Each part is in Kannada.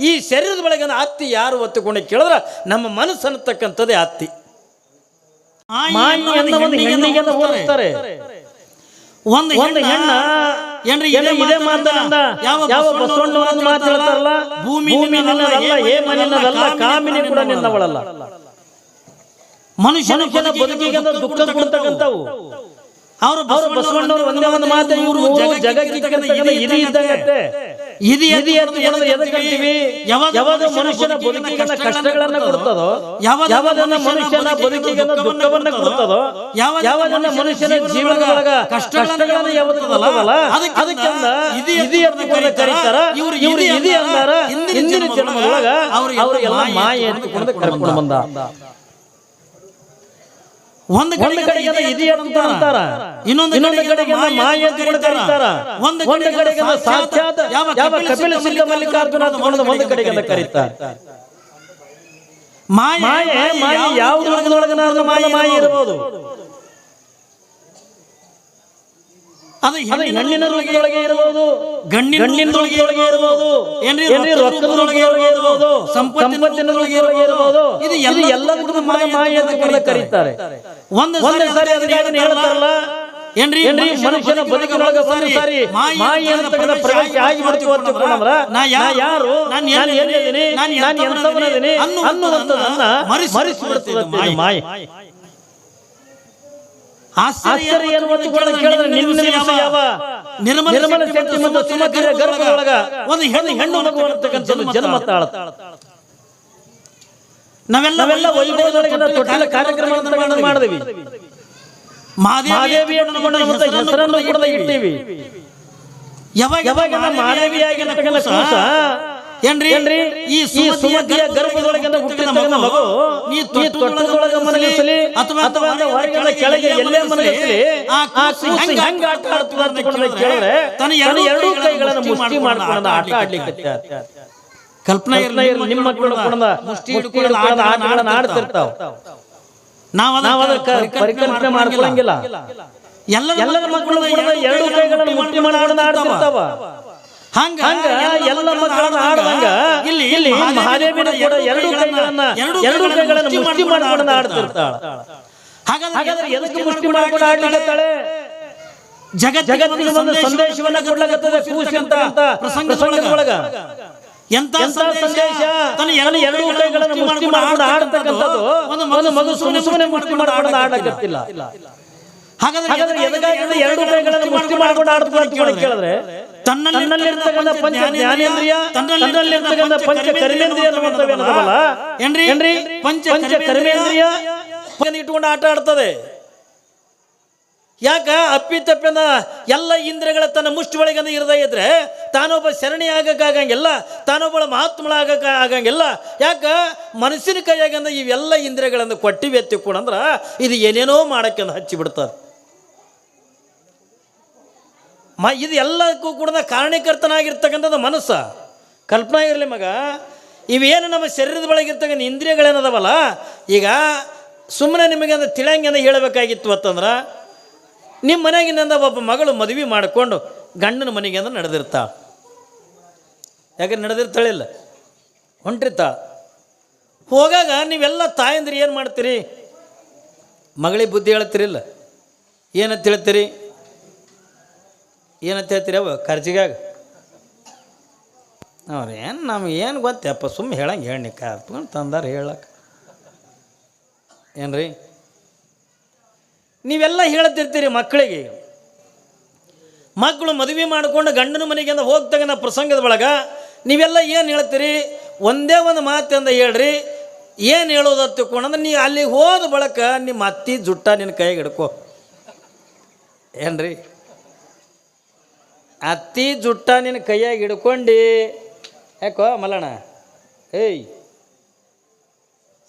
ಈ ಶರೀರದ ಒಳಗಿನ ಆತ್ತಿ ಯಾರು ಒತ್ತುಕೊಂಡು ಕೇಳಿದ್ರೆ ನಮ್ಮ ಮನಸ್ಸು ಅನ್ನತಕ್ಕಂಥದ್ದೇ ಆತ್ತಿ ಒಂದು ಒಂದು ಹೆಣ್ಣ ಏನ್ರಿ ಇದೇ ಮಾತನ್ನ ಯಾವ ಬಸವಣ್ಣ ಒಂದು ಮಾತು ಹೇಳ್ತಾರಲ್ಲ? ಭೂಮಿ ಭೂಮಿ ನಿನ್ನದಲ್ಲ, ಕಾಮಿನಿ ಕೂಡ ನಿನ್ನವಳಲ್ಲ ಮನುಷ್ಯನ ಬದುಕಿಗೆ ಅಂತ ದುಃಖ ಕೊಡ್ತಕ್ಕಂಥವು. ಅವರು ಅವರು ಬಸವಣ್ಣವರು ಒಂದೇ ಒಂದು ಮಾತು ಇವರು ಜಗತ್ತಿಗೆ ಇದು ಇದ್ದಂಗತ್ತೆ. ಇದು ಇದು ಎದ್ದು ಎದ್ದು ಎದಕ್ಕಂತೀವಿ ಯಾವಾಗ ಮನುಷ್ಯನ ಬದುಕಿಗೆ ಕಷ್ಟಗಳನ್ನ ಕೊಡ್ತದೋ? ಯಾವಾಗ ಮನುಷ್ಯನ ಬದುಕಿಗೆ ದುಃಖವನ್ನ ಕೊಡ್ತದೋ? ಯಾವಾಗ ಮನುಷ್ಯನ ಜೀವನದೊಳಗ ಕಷ್ಟಗಳನ್ನ ಯಾವತ್ತದಲ್ಲ ಅದಕ್ಕೆ ಇದು ಅಂತ ಕರೀತಾರ? ಇವರು ಇದೆ ಅಂತಾರ ಅಂದಾರ ಹಿಂದಿನ ಜನ್ಮದೊಳಗ ಅವರು ಎಲ್ಲ ಮಾಯ ಅಂತ ಕರ್ಕೊಂಡು ಬಂದ. ಒಂದು ಒಂದು ಕಡೆಗೆ ಇದು ಅಂತಾರ. ಇನ್ನೊಂದು ಇನ್ನೊಂದು ಕಡೆಗೆ ಮಾಯ ಅಂತ ಕರೀತಾರ. ಒಂದು ಒಂದು ಸಾಕ್ಷಾತ್ ಯಾವ ಯಾವ ಕಪಿಲ ಸಿದ್ಧ ಮಲ್ಲಿಕಾರ್ಜುನ ಅಂತ ಒಂದು ಒಂದು ಕಡೆಗೆ ಕರೀತಾರ. ಮಾಯ ಮಾಯೆ ಮಾಯೆ ಯಾವ ದುರ್ಗದೊಳಗ ಮಾಯ ಮಾಯ ಇರಬಹುದು ಅದು ಹೆಣ್ಣಿನ ರೂಪದೊಳಗೆ ಇರಬಹುದು ಗಣ್ಣಿನ ಗಣ್ಣಿನ ಇರಬಹುದು ಏನ್ರಿ ಏನ್ರಿ ರೊಕ್ಕದ ರೂಪದೊಳಗೆ ಇರಬಹುದು ಸಂಪತ್ತಿನ ರೂಪದೊಳಗೆ ಇರಬಹುದು ಇದು ಎಲ್ಲ ಎಲ್ಲದಕ್ಕೂ ಮಾಯ ಮಾಯ ಅಂತ ಕರೀತಾರೆ. ಒಂದು ಒಂದೇ ಸಾರಿ ಅದನ್ನ ಹೇಳ್ತಾರಲ್ಲ. ಏನ್ರಿ? ಏನ್ರಿ? ಮನುಷ್ಯನ ಬದುಕಿನೊಳಗ ಒಂದು ಸಾರಿ ಮಾಯಿ ಅಂತಕ್ಕಂಥ ಪ್ರವೇಶ ಆಗಿ ಬಿಡ್ತೀವಿ ಅಂತಕೊಂಡ್ರ ನಾ ಯಾರು? ನಾನು ಎಲ್ಲಿದ್ದೀನಿ ನಾನು ಎಂತವನಿದ್ದೀನಿ ಅನ್ನುವಂಥದ್ದನ್ನ ಮರೆಸಿಬಿಡ್ತದೆ ಮಾಯಿ ಆಶ್ಚರ್ಯ ಏನು ಅಂತ ಕೇಳಿದ್ರೆ ನಿನ್ನ ನಿಮಿಷ ಯಾವ ನಿರ್ಮಲ ನಿರ್ಮಲ ಶಕ್ತಿ ಮತ್ತು ಸುಮಧುರ ಗರ್ಭದೊಳಗ ಒಂದು ಹೆಣ್ಣು ಹೆಣ್ಣು ಮಗು ಅಂತಕ್ಕಂಥದ್ದು ಜನ್ಮ ತಾಳ ನಾವೆಲ್ಲ ನಾವೆಲ್ಲ ವೈಭವದೊಳಗೆ ತೊಟ್ಟಿಲ ಕಾರ್ಯಕ್ರಮ ಮಾಡಿದ್ವಿ. ಅನ್ನುವಂಥ ಹೆಸರನ್ನು ಕೂಡ ಇಟ್ಟೀವಿ ಯಾವಾಗ ಯಾವಾಗ ಮಾದೇವಿಯಾಗಿ ಕೂಸ ಏನ್ರಿ? ಏನ್ರಿ? ಈ ಸುಮತಿಯ ಗರ್ಭದೊಳಗೆ ಹುಟ್ಟಿದ ಮಗು ನೀ ತೊಟ್ಟದೊಳಗೆ ಮನಗಿಸಲಿ ಅಥವಾ ಕೆಳಗೆ ಎಲ್ಲೇ ಮನಗಿಸಲಿ ಆ ಕೂಸು ಹೆಂಗ ಆಟ ಆಡ್ತದ ಅಂತ ಕೇಳಿದ್ರೆ ತನ್ನ ಎರಡು ಕೈಗಳನ್ನು ಮುಷ್ಟಿ ಮಾಡ್ಕೊಂಡು ಆಟ ಆಡ್ಲಿಕ್ಕೆ ಕಲ್ಪನೆ ಕಲ್ಪನೆ ಇರಲಿ ನಿಮ್ಮ ಮಕ್ಕಳು ಕೂಡ ಮುಷ್ಟಿ ಹಿಡ್ಕೊಂಡು ಆಟಗಳನ್ನ ಆಡ್ತಿರ್ತಾವ. ನಾವು ಪರಿಕಲ್ಪನೆ ಮಾಡ್ಕೊಳಂಗಿಲ್ಲ. ಎಲ್ಲರ ಮಕ್ಕಳು ಎರಡು ಕೈಗಳನ್ನು ಮುಷ್ಟಿ ಮಾಡ್ಕೊಂಡು ಆಡ್ತಿರ್ತಾವ. ಹಂಗ ಎಲ್ಲ ಮಕ್ಕಳನ್ನ ಇಲ್ಲಿ ಇಲ್ಲಿ ಮಹಾದೇವಿನ ಕೂಡ ಎರಡು ಕೈಗಳನ್ನ ಎರಡು ಕೈಗಳನ್ನ ಮುಷ್ಟಿ ಮಾಡ್ಕೊಂಡು ಆಡ್ತಿರ್ತಾಳ. ಹಾಗಾದ್ರೆ ಎದಕ್ಕೆ ಮುಷ್ಟಿ ಮಾಡ್ಕೊಂಡು ಆಡ್ಲಿಕತ್ತಾಳೆ? ಜಗತ್ ಜಗತ್ತಿಗೆ ಒಂದು ಸಂದೇಶವನ್ನ ಕೊಡ್ಲಾಗತ್ತದೆ ಕೂಸಿ ಅಂತ. ಎಂತ ಎಂತ ಸಂದೇಶ? ತನ್ನ ಎರಡು ಎರಡು ಕೈಗಳನ್ನು ಮುಷ್ಟಿ ಮಾಡ್ಕೊಂಡು ಆಡ್ತಕ್ಕಂಥದ್ದು. ಒಂದು ಮಗು ಸುಮ್ಮನೆ ಸುಮ್ಮನೆ ಮುಷ್ಟಿ ಆಡೋದು ಆಡ್ಲಕತ್ತಿಲ್ಲ. ಹಾಗಾದ್ರೆ ಎರಡು ಕೈಗಳನ್ನು ಮುಷ್ಟಿ ಮಾಡ್ಕೊಂಡು ಆಡ್ತು ಅಂತ ಕೂಡ ಕೇಳಿದ್ರೆ ತನ್ನಲ್ಲಿರ್ತಕ್ಕಂಥ ಪಂಚ ಜ್ಞಾನೇಂದ್ರಿಯ ತನ್ನಲ್ಲಿರ್ತಕ್ಕಂಥ ಪಂಚ ಕರ್ಮೇಂದ್ರಿಯ ಅನ್ನುವಂಥವೇನದಲ್ಲ ಏನ್ರಿ? ಏನ್ರಿ? ಪಂಚ ಪಂಚ ಕರ್ಮೇಂದ್ರಿಯ ಇಟ್ಕೊಂಡು ಆಟ ಆಡ್ತದೆ. ಯಾಕ? ಅಪ್ಪಿ ತಪ್ಪಿನ ಎಲ್ಲ ಇಂದ್ರಿಯಗಳ ತನ್ನ ಮುಷ್ಟಿ ಒಳಗಂದ ಇರದೇ ಇದ್ರೆ ತಾನೊಬ್ಬ ಶರಣಿ ಆಗಕ್ಕಾಗಂಗಿಲ್ಲ ತಾನೊಬ್ಬ ಮಹಾತ್ಮಳ ಆಗಕ್ಕ ಆಗಂಗಿಲ್ಲ. ಯಾಕ? ಮನಸ್ಸಿನ ಕೈಯಾಗಂದ ಇವೆಲ್ಲ ಇಂದ್ರಿಯಗಳನ್ನು ಕೂಡ ಎತ್ತಿಕೊಂಡಂದ್ರ ಇದು ಏನೇನೋ ಮಾಡಕ್ಕೆ ಹಚ್ಚಿ ಬಿಡ್ತದೆ ಮ, ಇದು ಎಲ್ಲಕ್ಕೂ ಕೂಡ ಕಾರಣೀಕರ್ತನಾಗಿರ್ತಕ್ಕಂಥದ್ದು ಮನಸ್ಸು. ಕಲ್ಪನೆ ಇರಲಿ ಮಗ, ಇವೇನು ನಮ್ಮ ಶರೀರದ ಒಳಗಿರ್ತಕ್ಕಂಥ ಇಂದ್ರಿಯಗಳೇನದವಲ್ಲ, ಈಗ ಸುಮ್ಮನೆ ನಿಮಗೆ ಅಂದ್ರೆ ತಿಳಿಯಂಗೆ ಹೇಳಬೇಕಾಗಿತ್ತು ಅಂತಂದ್ರೆ, ನಿಮ್ಮ ಮನೆಗಿನಿಂದ ಒಬ್ಬ ಮಗಳು ಮದುವೆ ಮಾಡಿಕೊಂಡು ಗಂಡನ ಮನೆಗೆ ಅಂದ್ರೆ ನಡೆದಿರ್ತಾ. ಯಾಕೆ ನಡೆದಿರ್ತಾಳಿಲ್ಲ ಹೊಂಟಿರ್ತಾಳ ಹೋಗಾಗ ನೀವೆಲ್ಲ ತಾಯಂದ್ರಿ ಏನು ಮಾಡ್ತೀರಿ? ಮಗಳಿಗೆ ಬುದ್ಧಿ ಹೇಳ್ತಿರಿಲ್ಲ ಏನಂತ ಹೇಳ್ತೀರಿ? ಏನಂತ ಹೇಳ್ತೀರಿ ಅವ? ಖರ್ಚಿಗಾಗ. ಅವ್ರು ಏನು ನಮ್ಗೆ ಏನು ಗೊತ್ತಪ್ಪ ಸುಮ್ಮನೆ ಹೇಳಂಗೆ ಹೇಳಿ ಕರ್ತ್ಕೊಂಡು ತಂದಾರ ಹೇಳಕ್ಕೆ ಏನ್ರಿ? ನೀವೆಲ್ಲ ಹೇಳ್ತಿರ್ತೀರಿ ಮಕ್ಕಳಿಗೆ. ಮಕ್ಕಳು ಮದುವೆ ಮಾಡಿಕೊಂಡು ಗಂಡನ ಮನೆಗೆ ಹೋಗ್ತಕ್ಕಂಥ ಪ್ರಸಂಗದ ಒಳಗೆ, ನೀವೆಲ್ಲ ಏನು ಹೇಳ್ತೀರಿ? ಒಂದೇ ಒಂದು ಮಾತಿಂದ ಹೇಳ್ರಿ, ಏನು ಹೇಳೋದು ತಿಳ್ಕೊಂಡಂದ್ರೆ ನೀ ಅಲ್ಲಿಗೆ ಹೋದ ಬಳಕ ನಿಮ್ಮ ಅತ್ತಿ ಜುಟ್ಟ ನಿನ್ನ ಕೈಗೆ ಹಿಡ್ಕೋ. ಏನ್ರಿ? ಅತ್ತಿ ಜುಟ್ಟ ನಿನ್ನ ಕೈಯಾಗಿ ಹಿಡ್ಕೊಂಡು. ಯಾಕೋ, ಮಲ್ಲಣ್ಣ? ಏಯ್,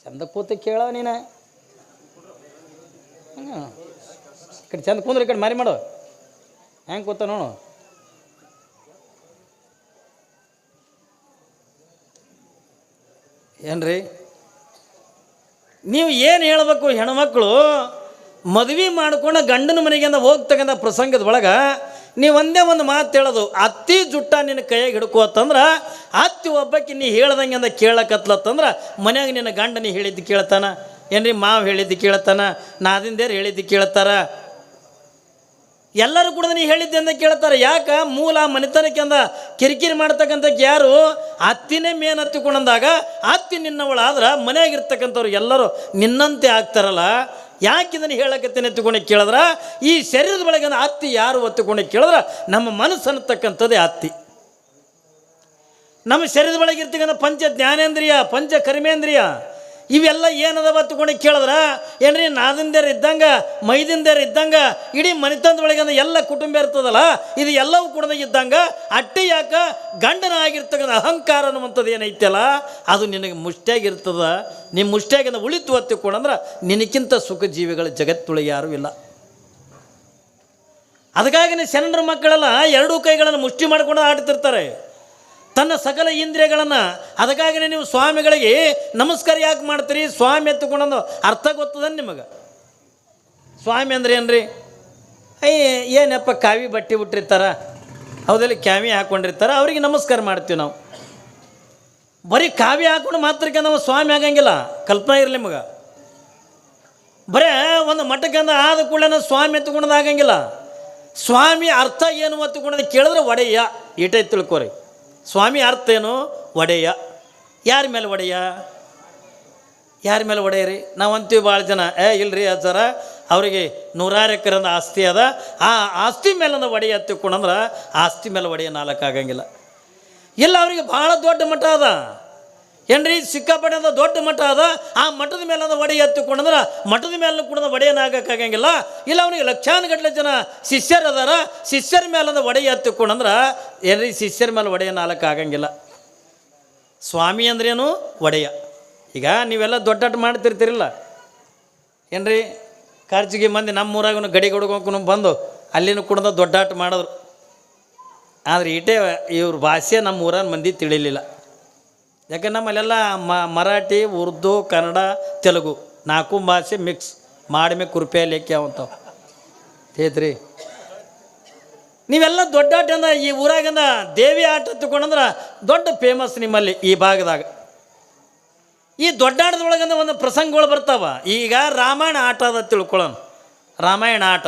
ಚಂದ ಕೂತ ಕೇಳ ನೀನ. ಈ ಕಡೆ ಚಂದ ಕುಂದ್ರೆ ಈ ಕಡೆ ಮಾರಿ ಮಾಡು. ಹೆಂಗೆ ಕೂತ ನೋಡು. ಏನ್ರಿ? ನೀವು ಏನು ಹೇಳಬೇಕು, ಹೆಣ್ಮಕ್ಳು? ಮದುವೆ ಮಾಡ್ಕೊಂಡು ಗಂಡನ ಮನೆಗೆ ಹೋಗ್ತಕ್ಕಂಥ ಪ್ರಸಂಗದ ಒಳಗೆ ನೀವು ಒಂದೇ ಒಂದು ಮಾತು ಹೇಳೋದು ಅತ್ತಿ ಜುಟ್ಟ ನಿನ್ನ ಕೈಯಾಗ ಹಿಡ್ಕೋತಂದ್ರೆ ಅತ್ತಿ ಒಬ್ಬಕ್ಕೆ ನೀ ಹೇಳ್ದಂಗೆ ಅಂದ ಕೇಳಕತ್ಲತ್ತಂದ್ರೆ, ಮನ್ಯಾಗ ನಿನ್ನ ಗಂಡ ನೀ ಹೇಳಿದ್ದು ಕೇಳ್ತಾನ. ಏನ್ರಿ ಮಾವು ಹೇಳಿದ್ದು ಕೇಳ್ತಾನ ನಾದಿಂದೇರು ಹೇಳಿದ್ದು ಕೇಳ್ತಾರ? ಎಲ್ಲರೂ ಕೂಡ ನೀ ಹೇಳಿದ್ದೆ ಅಂತ ಕೇಳ್ತಾರೆ. ಯಾಕೆ? ಮೂಲ ಮನೆತನಕ್ಕೆ ಅಂದ, ಕಿರಿಕಿರಿ ಮಾಡ್ತಕ್ಕಂಥ ಯಾರು? ಅತ್ತಿನೇ ಮೇನ್ ಹತ್ತಿಕೊಂಡಂದಾಗ ಅತ್ತಿ ನಿನ್ನವಳಾದ್ರೆ ಮನೆಯಾಗಿರ್ತಕ್ಕಂಥವ್ರು ಎಲ್ಲರೂ ನಿನ್ನಂತೆ ಆಗ್ತಾರಲ್ಲ. ಯಾಕೆ ಇದನ್ನು ಹೇಳಕತ್ತೇನೆ ಎತ್ತುಕೊಂಡು ಕೇಳಿದ್ರ? ಈ ಶರೀರದ ಒಳಗೆ ಅತ್ತಿ ಯಾರು ಒತ್ತುಕೊಂಡು ಕೇಳಿದ್ರೆ? ನಮ್ಮ ಮನಸ್ಸು ಅನ್ನತಕ್ಕಂಥದ್ದೇ ಅತ್ತಿ. ನಮ್ಮ ಶರೀರದ ಒಳಗೆ ಇರ್ತಕ್ಕಂಥ ಪಂಚ ಜ್ಞಾನೇಂದ್ರಿಯ ಪಂಚ ಕರ್ಮೇಂದ್ರಿಯ ಇವೆಲ್ಲ ಏನದವ ತಗೊಂಡು ಕೇಳಿದ್ರೆ? ಏನ್ರಿ ನಾದಿಂದೇರು ಇದ್ದಂಗ ಮೈದಿಂದೇರು ಇದ್ದಂಗ, ಇಡೀ ಮನೆತನದ ಒಳಗೆ ಅಂದ್ರೆ ಎಲ್ಲ ಕುಟುಂಬ ಇರ್ತದಲ್ಲ, ಇದು ಎಲ್ಲವೂ ಕೂಡ ಇದ್ದಂಗ, ಅಟ್ಟಿ ಯಾಕ ಗಂಡನ ಆಗಿರ್ತಕ್ಕಂಥ ಅಹಂಕಾರ ಅನ್ನುವಂಥದ್ದು ಏನೈತಲ್ಲ, ಅದು ನಿನಗೆ ಮುಷ್ಟಿಯಾಗಿರ್ತದ ನಿಮ್ಮ ಮುಷ್ಟಿಯಾಗಿಂದ ಉಳಿತು ಒತ್ತಿಕೊಂಡಂದ್ರೆ ನಿನಕ್ಕಿಂತ ಸುಖ ಜೀವಿಗಳ ಜಗತ್ತೊಳಗೆ ಯಾರೂ ಇಲ್ಲ. ಅದಕ್ಕಾಗಿ ಶರಣರ ಮಕ್ಕಳೆಲ್ಲ ಎರಡೂ ಕೈಗಳನ್ನು ಮುಷ್ಟಿ ಮಾಡ್ಕೊಂಡು ಆಡ್ತಿರ್ತಾರೆ. ತನ್ನ ಸಕಲ ಇಂದ್ರಿಯಗಳನ್ನು, ಅದಕ್ಕಾಗಿನೇ ನೀವು ಸ್ವಾಮಿಗಳಿಗೆ ನಮಸ್ಕಾರ ಯಾಕೆ ಮಾಡ್ತೀರಿ? ಸ್ವಾಮಿ ಎತ್ತುಕೊಂಡೊಂದು ಅರ್ಥ ಗೊತ್ತದ ನಿಮಗೆ? ಸ್ವಾಮಿ ಅಂದ್ರೆ ಏನ್ರಿ? ಅಯ್ಯ ಏನಪ್ಪ ಕಾವಿ ಬಟ್ಟೆ ಬಿಟ್ಟಿರ್ತಾರ ಹೌದಲ್ಲಿ ಕ್ಯಾವಿ ಹಾಕ್ಕೊಂಡಿರ್ತಾರ ಅವ್ರಿಗೆ ನಮಸ್ಕಾರ ಮಾಡ್ತೀವಿ ನಾವು. ಬರೀ ಕಾವಿ ಹಾಕೊಂಡು ಮಾತ್ರಕ್ಕೆ ನಾವು ಸ್ವಾಮಿ ಆಗಂಗಿಲ್ಲ, ಕಲ್ಪನೆ ಇರಲಿ ನಿಮಗೆ. ಬರೇ ಒಂದು ಮಠಕ್ಕಂದ ಆದ ಕೂಡಲೇ ಸ್ವಾಮಿ ಎತ್ತುಕೊಂಡದ್ದು ಆಗಂಗಿಲ್ಲ. ಸ್ವಾಮಿ ಅರ್ಥ ಏನು ಎತ್ತುಕೊಂಡದ್ದು ಕೇಳಿದ್ರೆ ಒಡೆಯ, ಈಟೈ ತಿಳ್ಕೊರಿ. ಸ್ವಾಮಿ ಅರ್ಥ ಏನು? ಒಡೆಯ. ಯಾರ ಮೇಲೆ ಒಡೆಯ? ಯಾರ ಮೇಲೆ ಒಡೆಯರಿ ನಾವು ಅಂತೀವಿ ಭಾಳ ಜನ. ಏ, ಇಲ್ರಿ ಸರ ಅವರಿಗೆ ನೂರಾರು ಎಕರೆಂದ ಆಸ್ತಿ ಅದ. ಆ ಆಸ್ತಿ ಮೇಲಂದ ಒಡೆಯ ತಿಳ್ಕೊಂಡಂದ್ರೆ ಆಸ್ತಿ ಮೇಲೆ ಒಡೆಯ ನಾಲ್ಕಾಗಂಗಿಲ್ಲ. ಇಲ್ಲ ಅವರಿಗೆ ಭಾಳ ದೊಡ್ಡ ಮಠ ಅದ. ಏನ್ರಿ? ಸಿಕ್ಕಾಪಟ್ಟೆ ದೊಡ್ಡ ಮಠ ಅದ. ಆ ಮಠದ ಮೇಲೆ ಒಂದು ಒಡೆ ಎತ್ತಿಕೊಂಡಂದ್ರೆ ಮಠದ ಮೇಲೆ ಕೂಡ ಒಡೆಯನಾಗಕ್ಕಾಗಂಗಿಲ್ಲ ಇಲ್ಲ ಅವನಿಗೆ ಲಕ್ಷಾನುಗಟ್ಟಲೆ ಜನ ಶಿಷ್ಯರು ಅದಾರ ಶಿಷ್ಯರ ಮೇಲೆ ಅಂದ್ರೆ ಒಡೆ ಎತ್ತಿಕೊಂಡಂದ್ರೆ ಏನ್ರಿ? ಶಿಷ್ಯರ ಮೇಲೆ ಒಡೆಯ ನಾಲ್ಕು ಆಗಂಗಿಲ್ಲ ಸ್ವಾಮಿ ಅಂದ್ರೇನು? ಒಡೆಯ. ಈಗ ನೀವೆಲ್ಲ ದೊಡ್ಡಾಟ ಮಾಡ್ತಿರ್ತೀರಿಲ್ಲ. ಏನ್ರಿ? ಖರ್ಚಿಗೆ ಮಂದಿ ನಮ್ಮೂರಾಗೂ ಗಡಿ ಗುಡ್ಕೊಂಡು ಬಂದು ಅಲ್ಲಿನೂ ಕೂಡ ದೊಡ್ಡಾಟ ಮಾಡಿದ್ರು. ಆದರೆ ಇಟೇ ಇವ್ರ ಭಾಷೆ ನಮ್ಮ ಊರಾಗ ಮಂದಿ ತಿಳಿಲಿಲ್ಲ. ಯಾಕೆ ನಮ್ಮಲ್ಲೆಲ್ಲ ಮರಾಠಿ, ಉರ್ದು, ಕನ್ನಡ, ತೆಲುಗು ನಾಲ್ಕು ಭಾಷೆ ಮಿಕ್ಸ್ ಮಾಡಿಮೆ ಕುರುಪೆ ಲೇಖ್ಯ ಅವಂತಾವ ಹೇತ್ರಿ ನೀವೆಲ್ಲ ದೊಡ್ಡ ಆಟ ಅಂದ್ರೆ ಈ ಊರಾಗಿಂದ ದೇವಿ ಆಟ ತಗೊಂಡಂದ್ರೆ ದೊಡ್ಡ ಫೇಮಸ್ ನಿಮ್ಮಲ್ಲಿ ಈ ಭಾಗದಾಗ. ಈ ದೊಡ್ಡ ಆಟದೊಳಗಂದ ಒಂದು ಪ್ರಸಂಗಗಳು ಬರ್ತಾವ. ಈಗ ರಾಮಾಯಣ ಆಟ ಅದ ತಿಳ್ಕೊಳ್ಳೋಣ. ರಾಮಾಯಣ ಆಟ.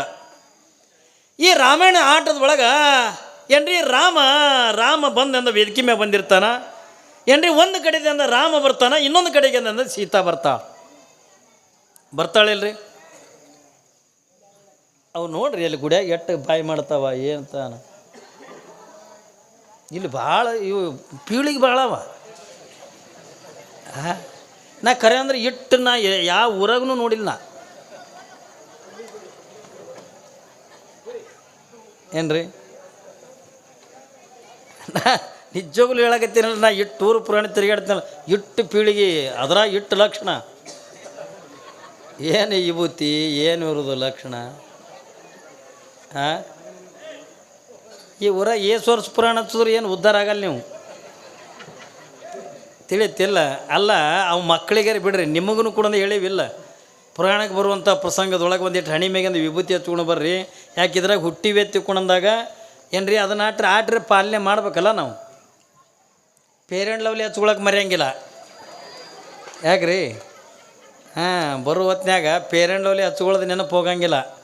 ಈ ರಾಮಾಯಣ ಆಟದೊಳಗೆ ಏನ್ರಿ ರಾಮ ರಾಮ ಬಂದಂದ ವೇದಿಕೆ ಮೇಲೆ ಬಂದಿರ್ತಾನ. ಏನ್ರಿ, ಒಂದು ಕಡೆದಿಂದ ರಾಮ ಬರ್ತಾನ, ಇನ್ನೊಂದು ಕಡೆಗೆ ಅಂದ್ರೆ ಸೀತಾ ಬರ್ತಾಳೆ ಬರ್ತಾಳಿಲ್ರಿ? ಅವು ನೋಡ್ರಿ ಅಲ್ಲಿ ಗುಡಿಯಾಗ ಎಟ್ಟು ಬಾಯಿ ಮಾಡ್ತಾವ ಏನಂತಾನ ಇಲ್ಲಿ ಭಾಳ ಇವು ಪೀಳಿಗೆ ಭಾಳವ ನಾ ಕರೆ ಅಂದ್ರೆ ಇಟ್ಟು ನಾ ಯಾವ ಊರಾಗೂ ನೋಡಿಲ್ಲ ನಾ. ಏನ್ರಿ? ನಿಜವಾಗ್ಲೂ ಹೇಳಕತ್ತೀನಲ್ಲ, ನಾ ಇಟ್ಟು ಊರು ಪುರಾಣ ತಿರುಗಾಡ್ತೀನಲ್ಲ, ಇಟ್ಟು ಪೀಳಿಗೆ ಅದರ ಇಟ್ಟು ಲಕ್ಷಣ. ಏನು ವಿಭೂತಿ, ಏನು ಇರೋದು ಲಕ್ಷಣ? ಹಾಂ ಈ ಊರ ಏಸು ವರ್ಷ ಪುರಾಣ ಹಚ್ಚಿದ್ರೆ ಏನು ಉದ್ಧಾರ ಆಗಲ್ಲ ನೀವು? ತಿಳಿತಿಲ್ಲ. ಅಲ್ಲ, ಅವು ಮಕ್ಕಳಿಗೆ ಬಿಡ್ರಿ ನಿಮಗೂ ಕೂಡ ಹೇಳಿವಿಲ್ಲ. ಪುರಾಣಕ್ಕೆ ಬರುವಂಥ ಪ್ರಸಂಗದೊಳಗೆ ಒಂದಿಟ್ಟು ಹಣಿ ಮೇಗಿಂದ ವಿಭೂತಿ ಹಚ್ಕೊಂಡು ಬರ್ರಿ. ಯಾಕಿದ್ರಾಗ ಹುಟ್ಟಿವೆ ಹುಟ್ಟಿವೆ ಏನು ರೀ ಅದನ್ನ ಆಟ್ರೆ ಆಟ್ರೆ ಪಾಲನೆ ಮಾಡ್ಬೇಕಲ್ಲ ನಾವು? ಪೇರೆಂಟ್ ಲವ್ಲಿ ಹಚ್ಕೊಳಕ್ಕೆ ಮರೆಯಂಗಿಲ್ಲ. ಯಾಕ್ರಿ? ಹಾಂ, ಬರೋ ಹೊತ್ನ್ಯಾಗ ಪೇರೆಂಟ್ ಲವ್ಲಿ ಹಚ್ಕೊಳ್ಳೋದು ನೆನಪು ಹೋಗಂಗಿಲ್ಲ.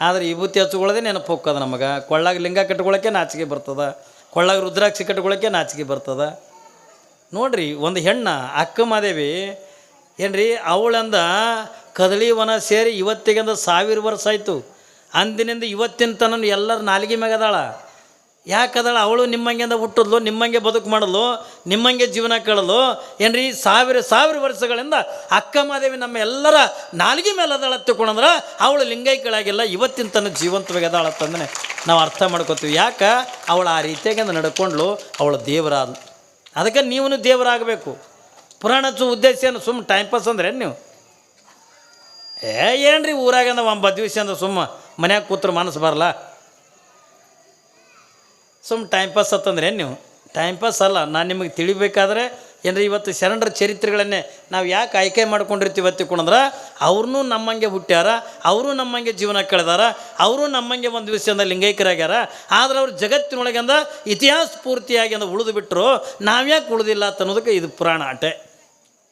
ಆದ್ರೆ ವಿಭೂತಿ ಹಚ್ಕೊಳ್ಳೋದೇ ನೆನಪು ಹೋಗ್ತದೆ ನಮಗೆ. ಕೊಳ್ಳಾಗ ಲಿಂಗ ಕಟ್ಕೊಳಕ್ಕೆ ನಾಚಿಕೆ ಬರ್ತದ. ಕೊಳ್ಳಾಗ ರುದ್ರಾಕ್ಷಿ ಕಟ್ಕೊಳಕ್ಕೆ ನಾಚಿಕೆ ಬರ್ತದ. ನೋಡ್ರಿ, ಒಂದು ಹೆಣ್ಣ, ಅಕ್ಕ ಮಾದೇವಿ, ಏನ್ರಿ, ಅವಳಂದ ಕದಳಿ ವನ ಸೇರಿ ಇವತ್ತಿಗೆಂದ ಸಾವಿರ ವರ್ಷ ಆಯಿತು. ಅಂದಿನಿಂದ ಇವತ್ತಿನ ತನಕ ಎಲ್ಲರ ನಾಲಿಗೆ ಮ್ಯಾಗ ಅದಾಳ. ಯಾಕದಾಳ ಅವಳು ನಿಮ್ಮಂಗೆಂದ ಹುಟ್ಟಿದ್ಲು, ನಿಮ್ಮಂಗೆ ಬದುಕು ಮಾಡಲು ನಿಮ್ಮಂಗೆ ಜೀವನ ಕಳಲು ಏನ್ರಿ, ಸಾವಿರ ಸಾವಿರ ವರ್ಷಗಳಿಂದ ಅಕ್ಕ ಮಾದೇವಿ ನಮ್ಮ ಎಲ್ಲರ ನಾಲಿಗೆ ಮೇಲೆ ಅದಾಳ ತಿಳ್ಕೊಂಡ್ರೆ ಅವಳು ಲಿಂಗೈಕಳಾಗಿಲ್ಲ ಇವತ್ತಿನ ತನ್ನ ಜೀವಂತವಾಗಿ ಅದಾಳ ಅಂತಂದ್ರೆ ನಾವು ಅರ್ಥ ಮಾಡ್ಕೋತೀವಿ. ಯಾಕೆ? ಅವಳು ಆ ರೀತಿಯಾಗಿ ನಡ್ಕೊಂಡ್ಳು ಅವಳು ದೇವರಾದ್ಲು ಅದಕ್ಕೆ ನೀವು ದೇವರಾಗಬೇಕು. ಪುರಾಣ ಉದ್ದೇಶ ಏನು? ಸುಮ್ಮ ಟೈಮ್ ಪಾಸ್ ಅಂದ್ರೆ ನೀವು? ಏ, ಏನ್ರಿ ಊರಾಗಂದ ಒಂಬತ್ತು ದಿವಸ ಅಂದ್ರೆ ಸುಮ್ಮ ಮನ್ಯಾಗ ಕೂತ್ರ ಮನಸ್ಸು ಬರಲ್ಲ? ಸುಮ್ಮ ಟೈಮ್ ಪಾಸ್ ಆತಂದ್ರೆ ಏನು ನೀವು? ಟೈಮ್ ಪಾಸ್ ಅಲ್ಲ, ನಾನು ನಿಮಗೆ ತಿಳಿಬೇಕಾದ್ರೆ ಏನರ ಇವತ್ತು ಶರಣರ ಚರಿತ್ರೆಗಳನ್ನೇ ನಾವು ಯಾಕೆ ಆಯ್ಕೆ ಮಾಡ್ಕೊಂಡಿರ್ತೀವಿ ತಿಳ್ಕೊಂಡ್ರೆ ಅವ್ರನ್ನೂ ನಮ್ಮಂಗೆ ಹುಟ್ಟ್ಯಾರ, ಅವರು ನಮ್ಮಂಗೆ ಜೀವನ ಕಳೆದಾರ, ಅವರು ನಮ್ಮಂಗೆ ಒಂದು ವಿಷಯದ ಲಿಂಗೈಕ್ಯರಾಗ್ಯಾರ, ಆದ್ರೆ ಅವ್ರು ಜಗತ್ತಿನೊಳಗಂದ ಇತಿಹಾಸ ಪೂರ್ತಿಯಾಗಿ ಅಂದ ಉಳಿದು ಬಿಟ್ಟರು ನಾವ್ಯಾಕೆ ಉಳಿದಿಲ್ಲ ಅನ್ನೋದಕ್ಕೆ ಇದು ಪುರಾಣ ಆಟೆ.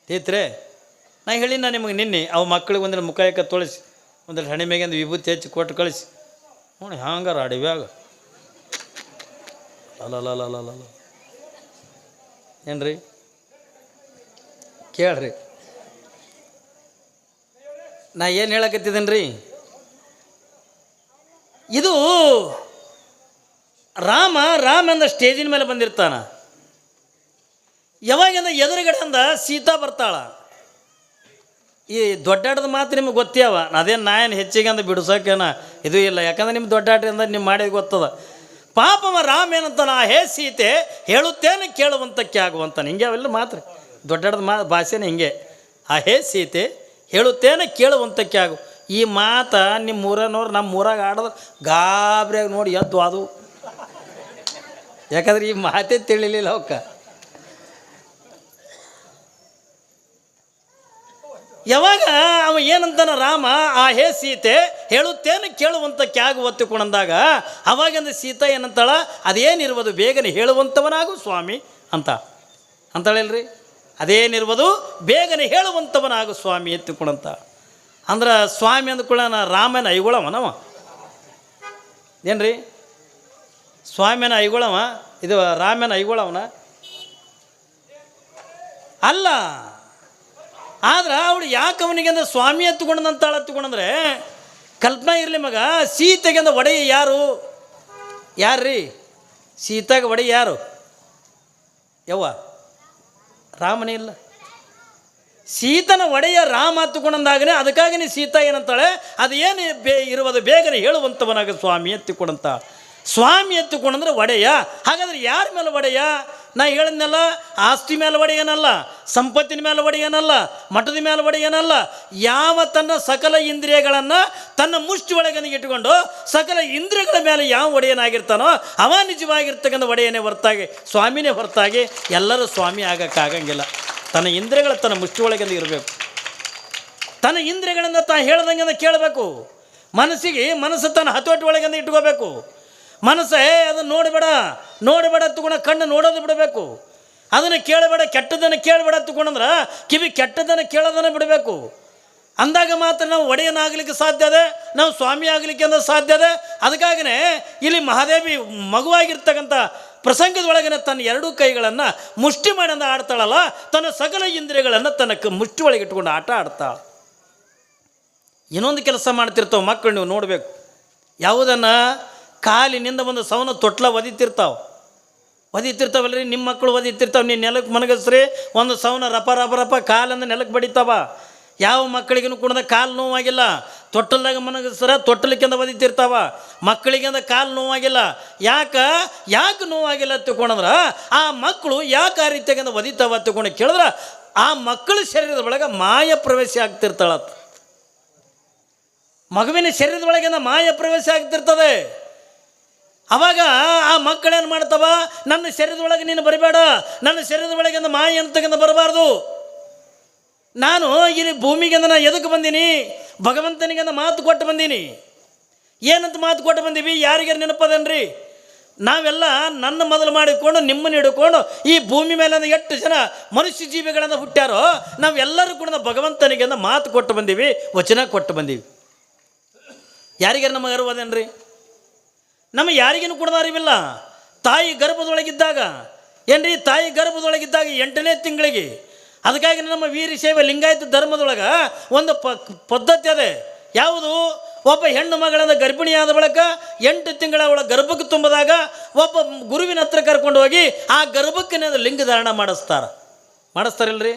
ತೀತ್ರೆ ನಾ ಹೇಳಿ ನಾನು ನಿಮಗೆ ನಿನ್ನೆ, ಅವು ಮಕ್ಕಳಿಗೆ ಒಂದಿನ ಮುಖ ಯಾಕೆ ತೊಳಿಸಿ, ಒಂದಿನ ಹಣೆ ಮೇಗಿಂದ ವಿಭೂತಿ ಹೆಚ್ಚಿ ಕೊಟ್ಟು ಕಳಿಸಿ. ನೋಡಿ ಹಂಗಾರ ಅಡಿವ್ಯಾಗ. ಅಲ್ಲ ಏನ್ರಿ? ಕೇಳ್ರಿ. ನಾ ಏನು ಹೇಳಕತ್ತಿದ್ದೀನಿ ರೀ ಇದು ರಾಮ ರಾಮ ಅಂದ ಸ್ಟೇಜಿನ ಮೇಲೆ ಬಂದಿರ್ತಾನ. ಯಾವಾಗಿಂದ ಎದುರುಗಡೆಯಿಂದ ಸೀತಾ ಬರ್ತಾಳ. ಈ ದೊಡ್ಡಾಟದ ಮಾತು ನಿಮ್ಗೆ ಗೊತ್ತೇವ ಅದೇನು ನಾ ಏನು ಹೆಚ್ಚಿಗೆ ಅಂದ ಬಿಡಿಸೋಕೇನ ಇದು ಇಲ್ಲ. ಯಾಕಂದ್ರೆ ನಿಮ್ಮ ದೊಡ್ಡಾಟದಿಂದ ನಿಮ್ಮ ಮಾಡಿದ ಗೊತ್ತದ. ಪಾಪವ ರಾಮ ನಾ ಹೇ ಸೀತೆ ಹೇಳುತ್ತೇನೆ ಕೇಳುವಂತಕ್ಕೆ ಆಗುವಂತ ಹಿಂಗೆ ಅವೆಲ್ಲ ಮಾತ್ರ. ದೊಡ್ಡದ ಮಾ ಭಾಷೆನೇ ಹಿಂಗೆ. ಆ ಹೇ ಸೀತೆ ಹೇಳುತ್ತೇನೆ ಕೇಳುವಂತಕ್ಕೆ ಆಗು. ಈ ಮಾತ ನಿಮ್ಮ ಊರನವ್ರು ನಮ್ಮ ಊರಾಗ ಆಡಿದ್ರೆ ಗಾಬರಿಯಾಗಿ ನೋಡಿ ಎದ್ದು ಅದು. ಯಾಕಂದ್ರೆ ಈ ಮಾತೇ ತಿಳಿಲಿಲ್ಲ ಅವಕ್ಕ. ಯಾವಾಗ ಅವ ಏನಂತಾನ, ರಾಮ, ಆ ಹೇ ಸೀತೆ, ಹೇಳುತ್ತೇನೆ ಕೇಳುವಂತ ಕ್ಯಾಗು ಒತ್ತಿಕೊಂಡಂದಾಗ ಅವಾಗಿಂದ ಸೀತಾ ಏನಂತಾಳ ಅದೇನಿರ್ಬೋದು ಬೇಗನೆ ಹೇಳುವಂಥವನಾಗು ಸ್ವಾಮಿ ಅಂತ. ಅಂತಳಲ್ರಿ? ಅದೇನಿರ್ಬೋದು ಬೇಗನೆ ಹೇಳುವಂಥವನಾಗು ಸ್ವಾಮಿ ಎತ್ತಿಕೊಂಡಂತ ಅಂದ್ರೆ ಸ್ವಾಮಿ ಅಂದ್ಕೊಳ್ಳ ರಾಮನ ಐಗೊಳವನವ ಏನ್ರಿ? ಸ್ವಾಮಿನ ಐಗೊಳವ, ಇದು ರಾಮನ ಐಗೊಳವನ? ಅಲ್ಲ. ಆದ್ರೆ ಅವಳು ಯಾಕೆ ಅವನಿಗೆ ಅಂದ್ರೆ ಸ್ವಾಮಿ ಎತ್ತುಕೊಂಡಂತಾಳ ಎತ್ತುಕೊಂಡಂದ್ರೆ, ಕಲ್ಪನಾ ಇರಲಿ ಮಗ, ಸೀತೆಗೆ ಅಂದ ಒಡೆಯ ಯಾರು? ಯಾರ್ರೀ? ಸೀತಾಗ ಒಡೆಯ ಯಾರು? ಯವ್ವ, ರಾಮನೇ ಇಲ್ಲ. ಸೀತನ ಒಡೆಯ ರಾಮ ಹತ್ತುಕೊಂಡಂದಾಗನೇ ನೀ ಸೀತಾ ಏನಂತಾಳೆ? ಅದು ಏನು ಬೇ ಇರುವುದು ಬೇಗನೆ ಹೇಳುವಂಥವನಾಗ ಸ್ವಾಮಿ ಎತ್ತಿಕೊಂಡಂತ. ಸ್ವಾಮಿ ಎತ್ತಿಕೊಂಡಂದ್ರೆ ಒಡೆಯ. ಹಾಗಾದ್ರೆ ಯಾರ ಮೇಲೆ ಒಡೆಯ? ನಾ ಹೇಳಿದ್ನಲ್ಲ, ಆಸ್ತಿ ಮೇಲೆ ಒಡೆಯನಲ್ಲ ಸಂಪತ್ತಿನ ಮೇಲೆ ಒಡೆಯನಲ್ಲ ಮಠದ ಮೇಲೆ ಒಡೆಯನಲ್ಲ ಯಾವ ತನ್ನ ಸಕಲ ಇಂದ್ರಿಯಗಳನ್ನು ತನ್ನ ಮುಷ್ಟಿ ಒಳಗನ ಇಟ್ಟುಕೊಂಡು ಸಕಲ ಇಂದ್ರಿಯಗಳ ಮೇಲೆ ಯಾವ ಒಡೆಯನಾಗಿರ್ತಾನೋ ಅವ ನಿಜವಾಗಿರ್ತಕ್ಕಂಥ ಒಡೆಯನೇ ಹೊರತಾಗಿ, ಸ್ವಾಮಿನೇ ಹೊರತಾಗಿ ಎಲ್ಲರೂ ಸ್ವಾಮಿ ಆಗೋಕ್ಕಾಗಂಗಿಲ್ಲ. ತನ್ನ ಇಂದ್ರಿಯಗಳ ತನ್ನ ಮುಷ್ಟಿ ಒಳಗನ ಇರಬೇಕು. ತನ್ನ ಇಂದ್ರಿಯಗಳನ್ನು ತಾ ಹೇಳ್ದಂಗೆ ಕೇಳಬೇಕು. ಮನಸ್ಸಿಗೆ ಮನಸ್ಸು ತನ್ನ ಹತೋಟಿ ಒಳಗಿಂದ ಇಟ್ಕೋಬೇಕು. ಮನಸ್ಸೇ ಅದನ್ನು ನೋಡಬೇಡ ನೋಡಬೇಡ ತಗೊಂಡ ಕಣ್ಣು ನೋಡೋದು ಬಿಡಬೇಕು. ಅದನ್ನು ಕೇಳಬೇಡ ಕೆಟ್ಟದನ್ನು ಕೇಳಬೇಡ ತಗೊಂಡಂದ್ರೆ ಕಿವಿ ಕೆಟ್ಟದನ್ನು ಕೇಳೋದನ್ನು ಬಿಡಬೇಕು. ಅಂದಾಗ ಮಾತ್ರ ನಾವು ಒಡೆಯನಾಗಲಿಕ್ಕೆ ಸಾಧ್ಯ ಅದೇ, ನಾವು ಸ್ವಾಮಿ ಆಗಲಿಕ್ಕೆ ಅಂದ್ರೆ ಸಾಧ್ಯ ಅದೇ. ಅದಕ್ಕಾಗಿಯೇ ಇಲ್ಲಿ ಮಹಾದೇವಿ ಮಗುವಾಗಿರ್ತಕ್ಕಂಥ ಪ್ರಸಂಗದೊಳಗಿನ ತನ್ನ ಎರಡೂ ಕೈಗಳನ್ನು ಮುಷ್ಟಿ ಮಾಡಿಂದ ಆಡ್ತಾಳಲ್ಲ, ತನ್ನ ಸಕಲ ಇಂದ್ರಿಯಗಳನ್ನು ತನ್ನ ಮುಷ್ಟಿ ಒಳಗೆ ಇಟ್ಕೊಂಡು ಆಟ ಆಡ್ತಾಳೆ. ಇನ್ನೊಂದು ಕೆಲಸ ಮಾಡ್ತಿರ್ತಾವೆ ಮಕ್ಕಳು, ನೀವು ನೋಡಬೇಕು. ಯಾವುದನ್ನು ಕಾಲಿನಿಂದ ಒಂದು ಸವನ ತೊಟ್ಲ ಒದಿತಿರ್ತಾವೆ. ಒದಿತಿರ್ತಾವಲ್ರಿ? ನಿಮ್ಮ ಮಕ್ಕಳು ಒದಿತಿರ್ತಾವೆ. ನೀನು ನೆಲಕ್ಕೆ ಮನಗಸ್ರಿ, ಒಂದು ಸವನ ರಪ ರಪ ರಪ ಕಾಲಂದ ನೆಲಕ್ಕೆ ಬಡಿತಾವ. ಯಾವ ಮಕ್ಕಳಿಗೂ ಕೂಡ ಕಾಲು ನೋವಾಗಿಲ್ಲ. ತೊಟ್ಟಲ್ದಾಗ ಮನಗಸ್ರ ತೊಟ್ಟಲಿಕ್ಕಿಂದ ಒದಿತಿರ್ತಾವ. ಮಕ್ಕಳಿಗಿಂದ ಕಾಲು ನೋವಾಗಿಲ್ಲ. ಯಾಕೆ? ಯಾಕೆ ನೋವಾಗಿಲ್ಲ ತಿಳ್ಕೊಂಡ್ರೆ? ಆ ಮಕ್ಕಳು ಯಾಕೆ ಆ ರೀತಿಯಾಗಿಂದ ಒದಿತಾವ ತಿಳ್ಕೊಂಡು ಕೇಳಿದ್ರೆ, ಆ ಮಕ್ಕಳ ಶರೀರದ ಒಳಗೆ ಮಾಯ ಪ್ರವೇಶ ಆಗ್ತಿರ್ತಾಳತ್ತ ಮಗುವಿನ ಶರೀರದ ಒಳಗಿಂದ ಮಾಯ ಪ್ರವೇಶ ಆಗ್ತಿರ್ತದೆ. ಅವಾಗ ಆ ಮಕ್ಕಳೇನು ಮಾಡ್ತಾವ? ನನ್ನ ಶರೀರದೊಳಗೆ ನೀನು ಬರಬೇಡ. ನನ್ನ ಶರೀರದ ಒಳಗಿಂದ ಮಾಯ ಅಂತಕ್ಕಂಥ ಬರಬಾರ್ದು. ನಾನು ಇಲ್ಲಿ ಭೂಮಿಗೆ ನಾನು ಎದಕ್ಕೆ ಬಂದೀನಿ? ಭಗವಂತನಿಗೆ ಮಾತು ಕೊಟ್ಟು ಬಂದೀನಿ. ಏನಂತ ಮಾತು ಕೊಟ್ಟು ಬಂದೀವಿ? ಯಾರಿಗೆ ನೆನಪದನ್ರಿ? ನಾವೆಲ್ಲ ನನ್ನ ಮೊದಲು ಮಾಡಿಕೊಂಡು, ನಿಮ್ಮನ್ನು ಹಿಡ್ಕೊಂಡು, ಈ ಭೂಮಿ ಮೇಲೆ ಎಷ್ಟು ಜನ ಮನುಷ್ಯ ಜೀವಿಗಳನ್ನು ಹುಟ್ಟ್ಯಾರೋ, ನಾವೆಲ್ಲರೂ ಕೂಡ ಭಗವಂತನಿಗೆ ಮಾತು ಕೊಟ್ಟು ಬಂದೀವಿ, ವಚನ ಕೊಟ್ಟು ಬಂದೀವಿ. ಯಾರಿಗಾರು ನಮಗೆ ಅರಿವದೇನ್ರಿ ನಮ್ಮ ಯಾರಿಗೇನು ಕೂಡ ಅರಿವಿಲ್ಲ? ತಾಯಿ ಗರ್ಭದೊಳಗಿದ್ದಾಗ, ಏನ್ರಿ? ತಾಯಿ ಗರ್ಭದೊಳಗಿದ್ದಾಗ ಎಂಟನೇ ತಿಂಗಳಿಗೆ. ಅದಕ್ಕಾಗಿ ನಮ್ಮ ವೀರ ಸೇವೆ ಲಿಂಗಾಯತ ಧರ್ಮದೊಳಗೆ ಒಂದು ಪ, ಪದ್ಧತಿ ಅದೇ. ಯಾವುದು? ಒಬ್ಬ ಹೆಣ್ಣು ಮಗಳನ್ನು ಗರ್ಭಿಣಿಯಾದ ಬಳಿಕ ಎಂಟು ತಿಂಗಳ ಅವಳ ಗರ್ಭಕ್ಕೆ ತುಂಬಿದಾಗ ಒಬ್ಬ ಗುರುವಿನ ಹತ್ರ ಕರ್ಕೊಂಡು ಹೋಗಿ ಆ ಗರ್ಭಕ್ಕೆ ಲಿಂಗ ಧಾರಣ ಮಾಡಿಸ್ತಾರ. ಮಾಡಿಸ್ತಾರಲ್ರಿ?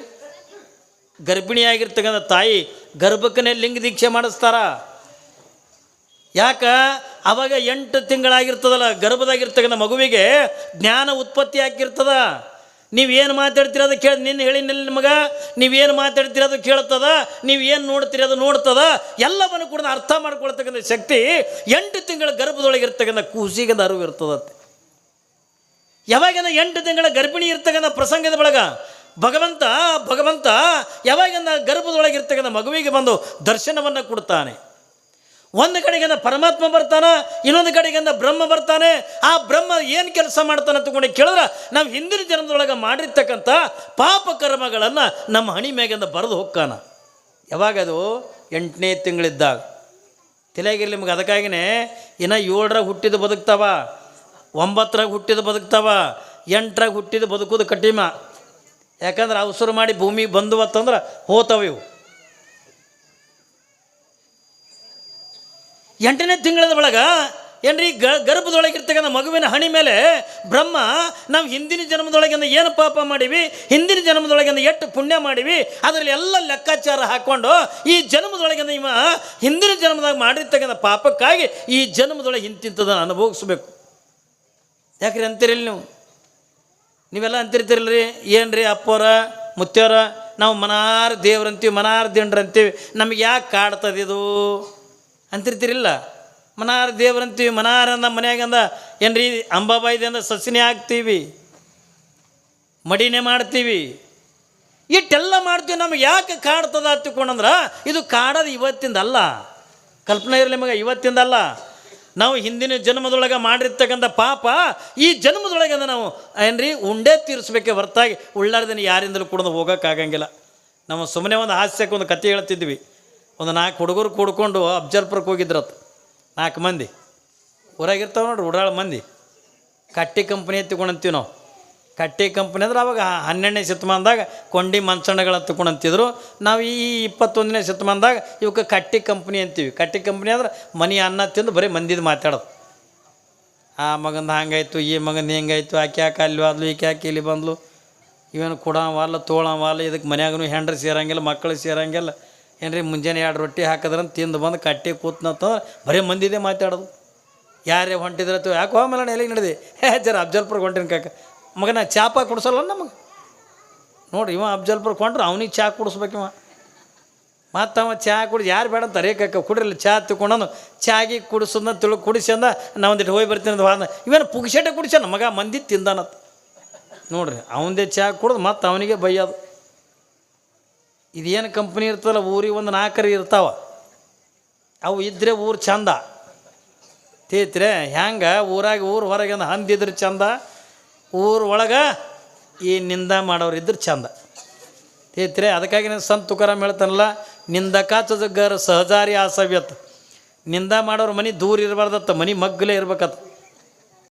ಗರ್ಭಿಣಿಯಾಗಿರ್ತಕ್ಕಂಥ ತಾಯಿ ಗರ್ಭಕ್ಕನೇ ಲಿಂಗ ದೀಕ್ಷೆ ಮಾಡಿಸ್ತಾರ. ಯಾಕ? ಅವಾಗ ಎಂಟು ತಿಂಗಳಾಗಿರ್ತದಲ್ಲ, ಗರ್ಭದಾಗಿರ್ತಕ್ಕಂಥ ಮಗುವಿಗೆ ಜ್ಞಾನ ಉತ್ಪತ್ತಿ ಆಗಿರ್ತದ. ನೀವೇನು ಮಾತಾಡ್ತೀರ ಅದು ಕೇಳಿ, ನಿನ್ನ ಹೇಳಿನಿಲ್ಲ ನಿಮಗೆ ನೀವೇನು ಮಾತಾಡ್ತೀರ ಅದು ಕೇಳ್ತದ ನೀವೇನು ನೋಡ್ತೀರಿ ಅದು ನೋಡ್ತದ, ಎಲ್ಲವನ್ನು ಕೂಡ ಅರ್ಥ ಮಾಡ್ಕೊಳ್ತಕ್ಕಂಥ ಶಕ್ತಿ ಎಂಟು ತಿಂಗಳ ಗರ್ಭದೊಳಗಿರ್ತಕ್ಕಂಥ ಕೂಸಿಗೆ ಅರಿವು ಇರ್ತದತ್ತೆ ಯಾವಾಗಿನ ಎಂಟು ತಿಂಗಳ ಗರ್ಭಿಣಿ ಇರ್ತಕ್ಕಂಥ ಪ್ರಸಂಗದ ಬಳಗ, ಭಗವಂತ ಭಗವಂತ ಯಾವಾಗಿಂದ ಗರ್ಭದೊಳಗಿರ್ತಕ್ಕಂಥ ಮಗುವಿಗೆ ಬಂದು ದರ್ಶನವನ್ನು ಕೊಡ್ತಾನೆ. ಒಂದು ಕಡೆಗಿಂದ ಪರಮಾತ್ಮ ಬರ್ತಾನ, ಇನ್ನೊಂದು ಕಡೆಗಿಂದ ಬ್ರಹ್ಮ ಬರ್ತಾನೆ. ಆ ಬ್ರಹ್ಮ ಏನು ಕೆಲಸ ಮಾಡ್ತಾನೆ ತಗೊಂಡು ಕೇಳಿದ್ರೆ, ನಾವು ಹಿಂದಿನ ಜನ್ಮದೊಳಗೆ ಮಾಡಿರ್ತಕ್ಕಂಥ ಪಾಪ ಕರ್ಮಗಳನ್ನು ನಮ್ಮ ಹಣಿ ಮ್ಯಾಗಿಂದ ಬರೆದು ಹೋಗ್ಕಾನ ಯಾವಾಗದು ಎಂಟನೇ ತಿಂಗಳಿದ್ದಾಗ. ತಲೆಯಾಗಿರ್ಲಿ ನಿಮ್ಗೆ ಅದಕ್ಕಾಗಿನೇ, ಇನ್ನು ಏಳರಾಗ ಹುಟ್ಟಿದ ಬದುಕ್ತಾವ, ಒಂಬತ್ತರಾಗ ಹುಟ್ಟಿದ ಬದುಕ್ತಾವ, ಎಂಟರಾಗ ಹುಟ್ಟಿದ ಬದುಕೋದು ಕಠಿಣ. ಯಾಕಂದ್ರೆ ಅವಸರ ಮಾಡಿ ಭೂಮಿಗೆ ಬಂದುವತ್ತಂದ್ರೆ ಹೋತಾವ ಇವು. ಎಂಟನೇ ತಿಂಗಳದ ಒಳಗೆ ಏನ್ರಿ ಗ, ಗರ್ಭದೊಳಗಿರ್ತಕ್ಕಂಥ ಮಗುವಿನ ಹಣಿ ಮೇಲೆ ಬ್ರಹ್ಮ, ನಾವು ಹಿಂದಿನ ಜನ್ಮದೊಳಗಿಂದ ಏನು ಪಾಪ ಮಾಡೀವಿ? ಹಿಂದಿನ ಜನ್ಮದೊಳಗಿಂದ ಎಷ್ಟು ಪುಣ್ಯ ಮಾಡೀವಿ? ಅದರಲ್ಲಿ ಎಲ್ಲ ಲೆಕ್ಕಾಚಾರ ಹಾಕ್ಕೊಂಡು ಈ ಜನ್ಮದೊಳಗಿಂದ ಇವ ಹಿಂದಿನ ಜನ್ಮದಾಗ ಮಾಡಿರ್ತಕ್ಕಂಥ ಪಾಪಕ್ಕಾಗಿ ಈ ಜನ್ಮದೊಳಗೆ ಇಂತಿಂಥದನ್ನು ಅನುಭವಿಸ್ಬೇಕು. ಯಾಕ್ರಿ ಅಂತಿರಲಿಲ್ಲ ನೀವು? ನೀವೆಲ್ಲ ಅಂತಿರ್ತೀರಲ್ರಿ? ಏನು ರೀ ಅಪ್ಪೋರ ಮುತ್ತೋರ ನಾವು ಮನಾರ್ ದೇವ್ರಂತೀವಿ, ಮನಾರ್ ದಿಂಡ್ರಂತೀವಿ. ನಮಗೆ ಯಾಕೆ ಕಾಡ್ತದೆ ಇದು ಅಂತಿರ್ತಿರಿಲ್ಲ. ಮನಾರ ದೇವರಂತೀವಿ, ಮನಾರ ಅಂದ ಮನ್ಯಾಗಂದ ಏನ್ರಿ ಅಂಬಾಬಾಯಿದೆ ಅಂದ ಸಸಿನೇ ಹಾಕ್ತೀವಿ, ಮಡಿನೇ ಮಾಡ್ತೀವಿ. ಇಟ್ಟೆಲ್ಲ ಮಾಡ್ತೀವಿ, ನಮಗೆ ಯಾಕೆ ಕಾಡ್ತದ ತಿಳ್ಕೊಂಡಂದ್ರೆ ಇದು ಕಾಡೋದು ಇವತ್ತಿಂದ ಅಲ್ಲ ಕಲ್ಪನೆ ಇರಲಿ ನಿಮಗೆ ಇವತ್ತಿಂದ ಅಲ್ಲ ನಾವು ಹಿಂದಿನ ಜನ್ಮದೊಳಗೆ ಮಾಡಿರ್ತಕ್ಕಂಥ ಪಾಪ, ಈ ಜನ್ಮದೊಳಗೆ ನಾವು, ಏನ್ರಿ, ಉಂಡೆ ತೀರಿಸ್ಬೇಕೆ ಹೊರತಾಗಿ ಉಳ್ಳಾರ್ದಿನ ಯಾರಿಂದಲೂ ಕೂಡ ಹೋಗೋಕ್ಕಾಗಂಗಿಲ್ಲ ನಮ್ಮ ಸುಮ್ಮನೆ ಒಂದು ಹಾಸ್ಯಕ್ಕೆ ಒಂದು ಕತೆ ಹೇಳ್ತಿದ್ವಿ. ಒಂದು ನಾಲ್ಕು ಹುಡುಗರು ಕೂಡ್ಕೊಂಡು ಅಬ್ಜರ್ಪರ್ಗೆ ಹೋಗಿದ್ರು ನಾಲ್ಕು ಮಂದಿ. ಊರಾಗಿರ್ತಾವೆ ನೋಡ್ರಿ, ಉಡಾಳ ಮಂದಿ. ಕಟ್ಟಿ ಕಂಪ್ನಿ ಎತ್ತಿಕೊಂಡಂತೀವಿ ನಾವು. ಕಟ್ಟಿ ಕಂಪ್ನಿ ಅಂದ್ರೆ ಅವಾಗ ಹನ್ನೆರಡನೇ ಶತಮಾನದಾಗ ಕೊಂಡಿ ಮಂಚಣಗಳ ತಗೊಂಡಂತಿದ್ರು ನಾವು ಈ ಇಪ್ಪತ್ತೊಂದನೇ ಶತಮಾನದಾಗ ಇವಕ್ಕೆ ಕಟ್ಟಿ ಕಂಪ್ನಿ ಅಂತೀವಿ. ಕಟ್ಟಿ ಕಂಪ್ನಿ ಅಂದ್ರೆ ಮನೆ ಅನ್ನ ತಿಂದು ಬರೀ ಮಂದಿದು ಮಾತಾಡೋದು. ಆ ಮಗಂದು ಹಂಗಾಯ್ತು, ಈ ಮಗಂದು ಹೆಂಗಾಯ್ತು, ಆಕೆ ಯಾಕೆ ಅಲ್ಲಿ ಹೋದ್ಲು, ಈಕೆ ಯಾಕೆ ಇಲ್ಲಿ ಬಂದ್ಲು. ಇವನು ಕೊಡೋವಲ್ಲ ತೋಳವಲ್ಲ ಇದಕ್ಕೆ ಮನ್ಯಾಗೂ ಹೆಂಡ್ರು ಸೇರಂಗಿಲ್ಲ ಮಕ್ಕಳು ಸೇರಂಗಿಲ್ಲ. ಏನ್ರಿ ಮುಂಜಾನೆ ಎರಡು ರೊಟ್ಟಿ ಹಾಕಿದ್ರಂತ ತಿಂದು ಬಂದು ಕಟ್ಟಿ ಕೂತ್ನಂತಂದ್ರೆ ಬರೀ ಮಂದಿದೆ ಮಾತಾಡೋದು. ಯಾರೇ ಹೊಂಟಿದ್ರತ್ತು ಯಾಕೆ ಹೋಮಲ್ಲ ಎಲ್ಲಿಗೆ ನಡೆದಿ? ಹೇ, ಜರ ಅಫ್ಜಲ್ಪುರ್ಗೆ ಹೊಂಟಿನ ಕಾಕ. ಮಗ, ನಾ ಚಾಪ ಕುಡಿಸಲ್ಲ ನಮಗೆ? ನೋಡ್ರಿ, ಇವ ಅಬ್ಜಲ್ಪುರ್ ಕೊಂಡ್ರೆ ಅವನಿಗೆ ಚಾ ಕುಡಿಸ್ಬೇಕು ಇವ ಮತ್ತು ಅವ ಚಹಾ ಕುಡಿದು ಯಾರು ಬೇಡ ಅಂತ ಕಾಕ ಕುಡಿರಲಿ ಚಹಾ ತಿಳ್ಕೊಂಡು ಚಾಗಿ ಕುಡಿಸೋದನ್ನ ತಿಳು ಕುಡಿಸಂದ ನಾ ಒಂದಿಟ್ಟು ಹೋಗಿ ಬರ್ತೀನಿ ಅಂತ ವಾದ ಇವೇನು ಪುಗ್ಸೆಟೆ ಕುಡಿಸ್ಯಾನ? ಮಗ, ಮಂದಿ ತಿಂದಾನತ್. ನೋಡ್ರಿ, ಅವನದೇ ಚಹಾ ಕುಡಿದು ಮತ್ತು ಅವನಿಗೆ ಬೈಯೋದು. ಇದೇನು ಕಂಪ್ನಿ ಇರ್ತಲ್ಲ ಊರಿಗೆ ಒಂದು ನಾಲ್ಕರಿ ಇರ್ತಾವ. ಅವು ಇದ್ದರೆ ಊರು ಚಂದ. ತೀತ್ರೆ, ಹೆಂಗೆ ಊರಾಗ ಊರು ಹೊರಗೆ ಹಂದಿದ್ರೆ ಚಂದ, ಊರು ಒಳಗೆ ಈ ನಿಂದ ಮಾಡೋರು ಇದ್ರೆ ಚಂದ. ತೀತ್ರೆ, ಅದಕ್ಕಾಗಿ ನಾನು ಸಂತ ತುಕಾರಾಮ್ ಹೇಳ್ತಾನಲ್ಲ ನಿಂದಕ ಜಗ್ಗರ ಸಹಜಾರಿ ಆಸವ್ಯತ್. ನಿಂದ ಮಾಡೋರು ಮನೆ ದೂರ ಇರಬಾರ್ದತ್ತ, ಮನೆ ಮಗ್ಗಲೇ ಇರ್ಬೇಕತ್ತ